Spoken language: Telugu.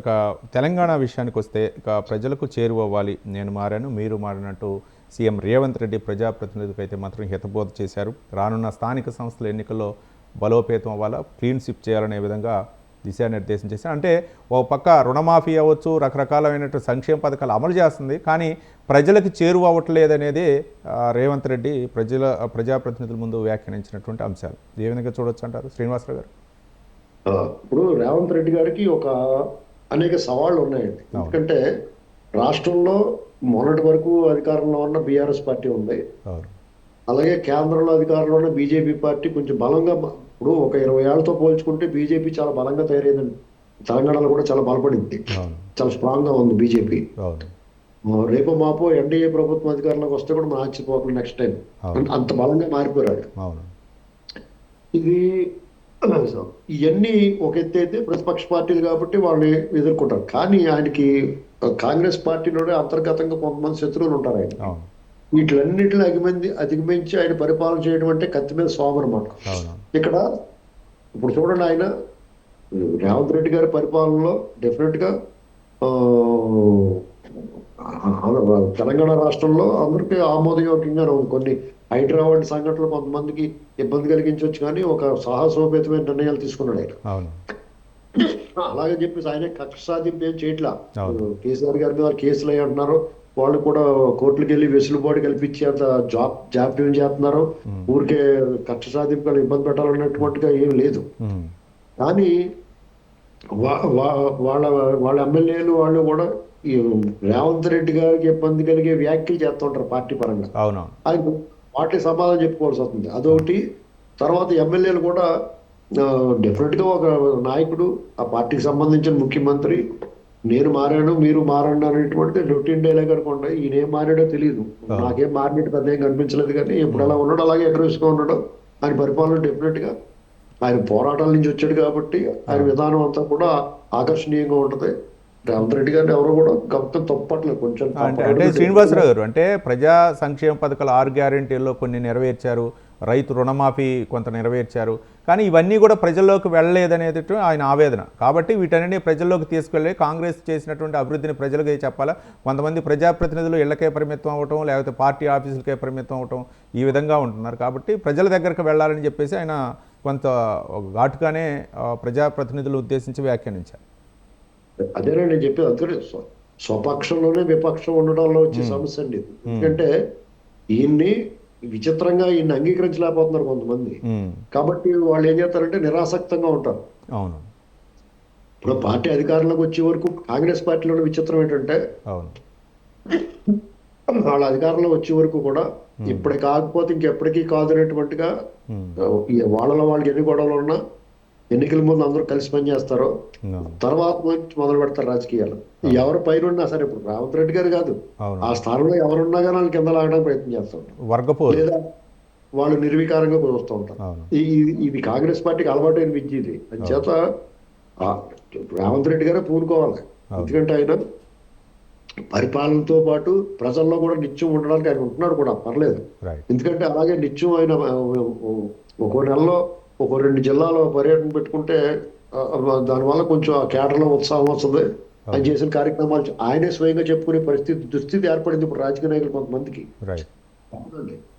ఇక తెలంగాణ విషయానికి వస్తే ఇక ప్రజలకు చేరువవ్వాలి నేను మారాను మీరు మారినట్టు సీఎం రేవంత్ రెడ్డి ప్రజాప్రతినిధులకు అయితే మాత్రం హితబోధ చేశారు. రానున్న స్థానిక సంస్థల ఎన్నికల్లో బలోపేతం అవ్వాలా? క్లీన్ స్విప్ చేయాలనే విధంగా దిశానిర్దేశం చేశారు. అంటే ఓ పక్క రుణమాఫీ అవ్వచ్చు రకరకాలైనటువంటి సంక్షేమ పథకాలు అమలు చేస్తుంది. కానీ ప్రజలకు చేరువ అవ్వట్లేదనేది రేవంత్ రెడ్డి ప్రజల ప్రజాప్రతినిధుల ముందు వ్యాఖ్యానించినటువంటి అంశాలు. ఏ విధంగా చూడొచ్చు అంటారు శ్రీనివాసరావు గారు? ఇప్పుడు రేవంత్ రెడ్డి గారికి ఒక అనేక సవాళ్ళు ఉన్నాయండి ఎందుకంటే రాష్ట్రంలో మొన్నటి వరకు అధికారంలో ఉన్న బీఆర్ఎస్ పార్టీ ఉంది. అలాగే కేంద్రంలో అధికారంలో ఉన్న బీజేపీ పార్టీ కొంచెం బలంగా ఇప్పుడు ఒక ఇరవై ఏళ్ళతో పోల్చుకుంటే బీజేపీ చాలా బలంగా తయారైందండి. తెలంగాణలో కూడా చాలా బలపడింది. చాలా స్ట్రాంగ్గా ఉంది బీజేపీ. రేపు మాపో ఎన్డీఏ ప్రభుత్వం అధికారంలోకి వస్తే కూడా మనం ఆశ్చర్యపోకుండా నెక్స్ట్ టైం. అంత బలంగా మారిపోయాడు అవును. ఇవన్నీ ఒక ఎత్తు అయితే ప్రతిపక్ష పార్టీలు కాబట్టి వాళ్ళు ఎదుర్కొంటారు. కానీ ఆయనకి కాంగ్రెస్ పార్టీలోనే అంతర్గతంగా కొంతమంది శత్రువులు ఉంటారు ఆయన. వీటిలన్నిటిని అధిగమించి అధిగమించి ఆయన పరిపాలన చేయడం అంటే కత్తి మీద స్వామి అనమాట ఇక్కడ ఇప్పుడు చూడండి ఆయన రేవంత్ రెడ్డి గారి పరిపాలనలో డెఫినెట్గా ఆ, ఆ, తెలంగాణ రాష్ట్రంలో అందరికీ ఆమోదయోగ్యంగానే ఉంది. కొన్ని హైదరాబాద్ సంఘటనలు కొంతమందికి ఇబ్బంది కలిగించవచ్చు కానీ ఒక సాహసోపేతమైన నిర్ణయాలు తీసుకున్నాడు ఆయన. అలాగే చెప్పేసి ఆయన కక్ష సాధింపు ఏం చేయట్లా. కేసీఆర్ గారి మీద కేసులు అయ్యి అంటున్నారు. వాళ్ళు కూడా కోర్టులకు వెళ్ళి వెసులుబాటు కల్పించి అంత జాబ్ జాప్యం చేస్తున్నారు? ఊరికే కక్ష సాధింపు ఇబ్బంది పెట్టాలన్నటువంటిగా ఏం లేదు. కానీ వాళ్ళ వాళ్ళ ఎమ్మెల్యేలు వాళ్ళు కూడా రేవంత్ రెడ్డి గారికి ఇబ్బంది కలిగే వ్యాఖ్యలు చేస్తుంటారు పార్టీ పరంగా. అవునవును. ఆయన వాటికి సమాధానం చెప్పుకోవాల్సి వస్తుంది. అదొకటి. తర్వాత ఎమ్మెల్యేలు కూడా డెఫినెట్గా ఒక నాయకుడు ఆ పార్టీకి సంబంధించిన ముఖ్యమంత్రి నేను మారాను మీరు మారండి అనేటువంటిది రొటీన్ డైలాగ్ అనుకోండి ఈయన ఏం మారాడో తెలియదు నాకేం మారినట్టు పెద్ద ఏం కనిపించలేదు కానీ ఎప్పుడు అలా ఉన్నాడు అలాగే అగ్రెసివ్గా ఉన్నాడు ఆయన పరిపాలన డెఫినెట్గా ఆయన పోరాటాల నుంచి వచ్చాడు కాబట్టి ఆయన విధానం అంతా కూడా ఆకర్షణీయంగా ఉంటది. రేవంత్ రెడ్డి గారిని ఎవరు కూడా తప్పట్లేదు. కొంచెం అంటే శ్రీనివాసరావు గారు అంటే ప్రజా సంక్షేమ పథకాలు ఆరు గ్యారెంటీల్లో కొన్ని నెరవేర్చారు రైతు రుణమాఫీ కొంత నెరవేర్చారు కానీ ఇవన్నీ కూడా ప్రజల్లోకి వెళ్ళలేదనేది ఆయన ఆవేదన. కాబట్టి వీటన్నిటిని ప్రజల్లోకి తీసుకెళ్ళి కాంగ్రెస్ చేసినటువంటి అభివృద్ధిని ప్రజలకి చెప్పాలా? కొంతమంది ప్రజాప్రతినిధులు ఇళ్ళకే పరిమితం అవటం లేకపోతే పార్టీ ఆఫీసులకే పరిమితం అవటం ఈ విధంగా ఉంటున్నారు. కాబట్టి ప్రజల దగ్గరకు వెళ్ళాలని చెప్పేసి ఆయన కొంత ఘాటుగానే ప్రజాప్రతినిధులు ఉద్దేశించి వ్యాఖ్యానించారు. అదేనండి నేను చెప్పేది అందుకనే స్వ- స్వపక్షంలోనే విపక్షం ఉండడంలో వచ్చే సమస్య అండి. ఎందుకంటే ఈయన్ని విచిత్రంగా ఈయన్ని అంగీకరించలేకపోతున్నారు కొంతమంది. కాబట్టి వాళ్ళు ఏం చేస్తారంటే నిరాసక్తంగా ఉంటారు. అవును. ఇప్పుడు పార్టీ అధికారంలోకి వచ్చే వరకు కాంగ్రెస్ పార్టీలో విచిత్రం ఏంటంటే వాళ్ళ అధికారంలో వచ్చే వరకు కూడా ఇప్పటి కాకపోతే ఇంకెప్పటికీ కాదు అనేటువంటిగా వాళ్ళలో వాళ్ళకి ఎన్ని గొడవలు ఉన్నా ఎన్నికల ముందు అందరూ కలిసి పనిచేస్తారో తర్వాత మొదలు పెడతారు రాజకీయాలు ఎవరు పైన ఉన్నా సరే ఇప్పుడు రేవంత్ రెడ్డి గారు కాదు. ఆ స్థానంలో ఎవరున్నా కానీ వాళ్ళు కింద లాగడానికి ప్రయత్నం చేస్తూ ఉంటారు. వర్గపోరు. లేదా వాళ్ళు నిర్వికారంగా చూస్తూ ఉంటారు. ఇది కాంగ్రెస్ పార్టీకి అలవాటు విద్య ఇది. అంచేత ఆ రేవంత్ రెడ్డి గారే పూనుకోవాలి. ఎందుకంటే ఆయన పరిపాలనతో పాటు ప్రజల్లో కూడా నిత్యం ఉండడానికి ఆయన ఉంటున్నాడు కూడా పర్లేదు. ఎందుకంటే అలాగే నిత్యం ఆయన ఒక్కో నెలలో ఒక రెండు జిల్లాలో పర్యటన పెట్టుకుంటే దానివల్ల కొంచెం ఆ కేటర్లో ఉత్సాహం వస్తుంది. ఆయన చేసిన కార్యక్రమాలు ఆయనే స్వయంగా చెప్పుకునే పరిస్థితి దుస్థితి ఏర్పడింది ఇప్పుడు రాజకీయ నాయకులు కొంతమందికి.